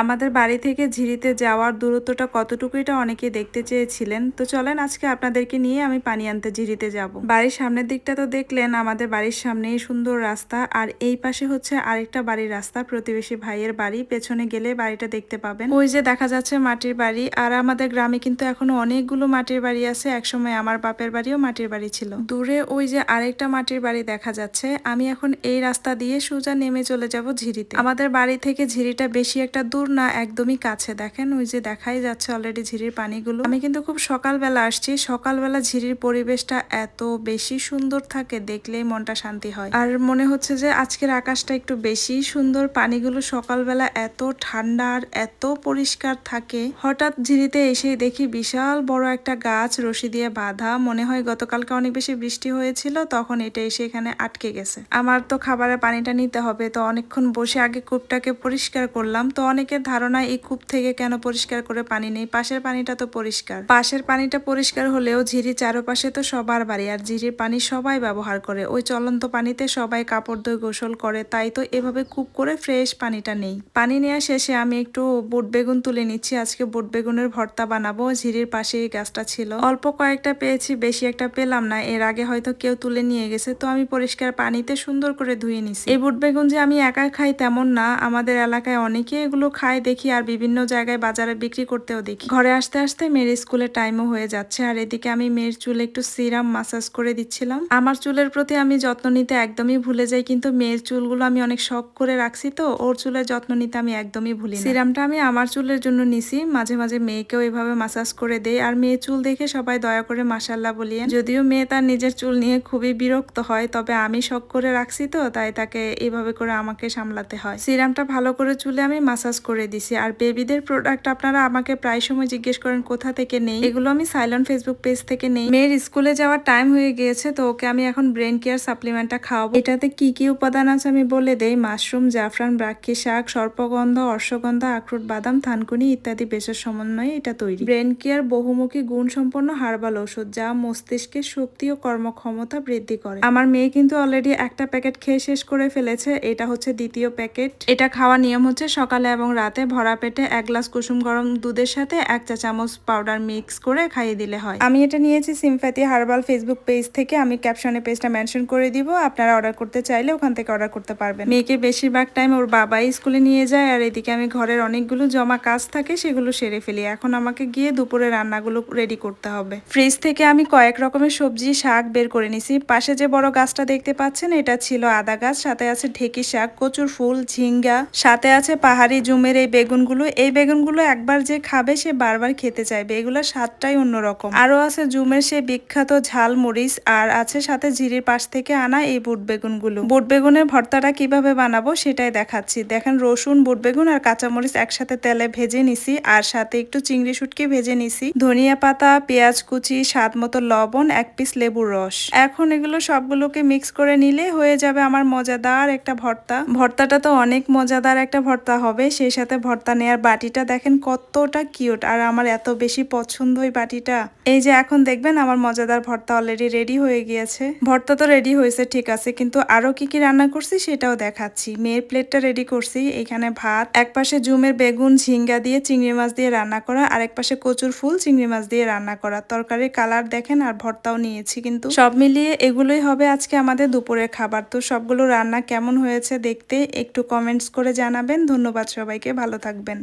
আমাদের বাড়ি থেকে ঝিরিতে যাওয়ার দূরত্বটা কতটুকু এটা অনেকে দেখতে চেয়েছিলেন। তো চলেন আজকে আপনাদেরকে নিয়ে আমি পানি আনতে ঝিরিতে যাব। বাড়ির সামনের দিকটা তো দেখলেন, আমাদের বাড়ির সামনেই সুন্দর রাস্তা। আর এই পাশে হচ্ছে আরেকটা বাড়ির রাস্তা, প্রতিবেশী ভাইয়ের বাড়ি। পেছনে গেলে বাড়িটা দেখতে পাবেন। ওই যে দেখা যাচ্ছে মাটির বাড়ি। আর আমাদের গ্রামে কিন্তু এখনও অনেকগুলো মাটির বাড়ি আছে। একসময় আমার বাপের বাড়িও মাটির বাড়ি ছিল। দূরে ওই যে আরেকটা মাটির বাড়ি দেখা যাচ্ছে। আমি এখন এই রাস্তা দিয়ে সোজা নেমে চলে যাব ঝিরিতে। আমাদের বাড়ি থেকে ঝিরিটা বেশি একটা দূর না একদমই কাছে। দেখেন ওই যে দেখাই যাচ্ছে অলরেডি ঝিরির পানিগুলো। আমি কিন্তু খুব সকালবেলা আসছি। সকালবেলা ঝিরির পরিবেশটা এত বেশি সুন্দর থাকে, দেখলেই মনটা শান্তি হয়। আর মনে হচ্ছে যে আজকের আকাশটা একটু বেশি সুন্দর। পানিগুলো সকালবেলা এত ঠান্ডা আর এত পরিষ্কার থাকে। হঠাৎ ঝিরিতে এসে দেখি বিশাল বড় একটা গাছ রশি দিয়ে বাঁধা। মনে হয় গতকালকে অনেক বেশি বৃষ্টি হয়েছিল, তখন এটা এসে এখানে আটকে গেছে। আমার তো খাবারের পানিটা নিতে হবে, তো অনেকক্ষণ বসে আগে কূপটাকে পরিষ্কার করলাম। তো অনেকের ধারণা এই কূপ থেকে কেন পরিষ্কার করে পানি নেই? পাশের পানিটা তো পরিষ্কার। পাশের পানিটা পরিষ্কার হলেও ঝিরি চারপাশে তো সবার বাড়ি, আর ঝিরির পানি সবাই ব্যবহার করে। ওই চলন্ত পানিতে সবাই কাপড় ধুয়ে গোসল করে, তাই তো এভাবে কূপ করে ফ্রেশ পানিটা নেই। পানি নেওয়া শেষে আমি একটু বুট বেগুন তুলে নিচ্ছি। আজকে বুট বেগুনের ভর্তা বানাবো। ঝিরির পাশে এই গাছটা ছিল। অল্প কয়েকটা পেয়েছি, বেশি একটা পেলাম না। এর আগে হয়তো কেউ তুলে নিয়ে গেছে, তো আমি পরিষ্কার পানিতে সুন্দর করে ধুয়ে নিছি। এই বুট বেগুন যে আমি একা খাই তেমন না। আমাদের এলাকায় অনেকে এগুলো খায় দেখি আর বিভিন্ন জায়গায় বাজারে বিক্রি করতেও দেখি। ঘরে আসতে আসতে মেয়ের স্কুলের টাইমও হয়ে যাচ্ছে আর এদিকে আমি মেয়ের চুলে একটু সিরাম মাসাজ করে দিচ্ছিলাম। আমার চুলের প্রতি আমি যত্ন নিতে একদমই ভুলে যাই, কিন্তু মেয়ের চুলগুলো আমি অনেক শখ করে রাখছি তো, ওর চুলের যত্ন নিতে আমি একদমই ভুলি সিরামটা আমি আমার চুলের জন্য নিছি, মাঝে মাঝে মেয়েকেও এভাবে মাসাজ করে দেই আর মেয়ে চুল দেখে সবাই দয়া করে মাসাল্লাহ বলিয়েন। যদিও মেয়ে তার নিজের চুল নিয়ে খুবই বিরক্ত হয়, তবে আমি শখ করে রাখছি তো, তাই তাকে এভাবে করে আমাকে সামলাতে হয়। সিরামটা ভালো করে চুলে আমি মাসাজ করে দিছি। আর বেবিদের প্রোডাক্ট আপনারা আমাকে প্রায় সময় জিজ্ঞেস করেন, কোথা থেকে নেই? এগুলো আমি সাইলন ফেসবুক পেজ থেকে নেই। মেয়ের স্কুলে যাওয়ার টাইম হয়ে গিয়েছে, তো ওকে আমি এখন ব্রেন কেয়ার সাপ্লিমেন্টটা খাওয়াবো। এটাতে কি কি উপাদান আছে আমি বলে দেই। মাশরুম জাফরান ব্রাক্ষী শাক, সর্পগন্ধ, অশ্বগন্ধা, আখরোট, বাদাম, থানকুনি ইত্যাদি বেশের সমন্বয়ে এটা তৈরি। ব্রেন কেয়ার বহুমুখী গুণ সম্পন্ন হার্বাল ওষুধ যা মস্তিষ্কের শক্তি ও কর্মক্ষমতা বৃদ্ধি করে। আমার মেয়ে কিন্তু অলরেডি একটা প্যাকেট খেয়ে শেষ করে ফেলেছে। এটা হচ্ছে দ্বিতীয় প্যাকেট এটা খাওয়ার নিয়ম হচ্ছে সকালে এবং রাতে ভরা পেটে এক গ্লাস কুসুম গরম দুধের সাথে এক চা চামচ পাউডার মিক্স করে খাইয়ে দিলে হয়। আমি এটা নিয়েছি সিমফ্যাতি হার্বাল ফেসবুক পেজ থেকে। আমি ক্যাপশনে পেজটা মেনশন করে দিব। আপনারা অর্ডার করতে চাইলে ওখান থেকে অর্ডার করতে পারবেন। মেয়েকে বেশিরভাগ টাইম ওর বাবাই স্কুলে নিয়ে যায় আর এদিকে আমি ঘরের অনেকগুলো জমা কাজ থাকে সেগুলো সেরে ফেলি। এখন আমাকে গিয়ে দুপুরে রান্নাগুলো রেডি করতে হবে। ফ্রিজ থেকে আমি কয়েক রকমের সবজি, শাক বের করে নিছি। পাশে যে বড় গাছটা দেখতে পাচ্ছেন, এটা ছিল আদা গাছ। সাথে আছে ঢেকি শাক, কচুর ফুল, ঝিঙ্গা। সাথে আছে পাহাড়ি জুমের এই বেগুনগুলো এই বেগুনগুলো একবার যে খাবে সে বারবার খেতে চাইবে। এগুলোর স্বাদটাই অন্যরকম। আরও আছে জুমের সে বিখ্যাত ঝাল মরিচ আর আছে সাথে ঝিরির পাশ থেকে আনা এই বুট বেগুনগুলো। বুট বেগুনের ভর্তাটা কীভাবে বানাবো সেটাই দেখাচ্ছি। দেখেন রসুন, বুট বেগুন আর কাঁচামরিচ একসাথে তেলে ভেজে নিছি আর সাথে একটু চিংড়ি শুটকি ভেজে নিছি। ধনিয়া পাতা, পেঁয়াজ কুচি, স্বাদ মতো লবণ, এক পিস লেবুর রস। এখন এগুলো সবগুলোকে মিক্স করে নিলে হয়ে যাবে আমার মজাদার একটা ভর্তা। ভর্তাটা তো অনেক মজাদার একটা ভর্তা হবে, সেই সাথে ভর্তা নেয়ার বাটিটা দেখেন কতটা কিউট, আর আমার এত বেশি পছন্দ ওই বাটিটা। এই যে এখন দেখবেন আমার মজাদার ভর্তা অলরেডি রেডি হয়ে গিয়েছে। ভর্তা তো রেডি হয়েছে, ঠিক আছে, কিন্তু আরও কি কি রান্না করছি সেটাও দেখাচ্ছি। মেয়ের প্লেটটা রেডি করছি, এখানে ভাত এক পাশে জুমের বেগুন, ঝিঙ্গা দিয়ে চিংড়ি মাছ দিয়ে রান্না করা আর এক পাশে কচুর ফুল, চিংড়ি মাছ দিয়ে রান্না করা। তরকারির কালার দেখেন আর ভর্তাও নিয়েছি কিন্তু। সব মিলিয়ে এগুলোই হবে আজকে আমাদের দুপুরের খাবার। তো সবগুলো রান্না কেমন হয়েছে দেখতে একটু কমেন্টস করে জানাবেন। ধন্যবাদ সবাইকে। ভালো থাকবেন।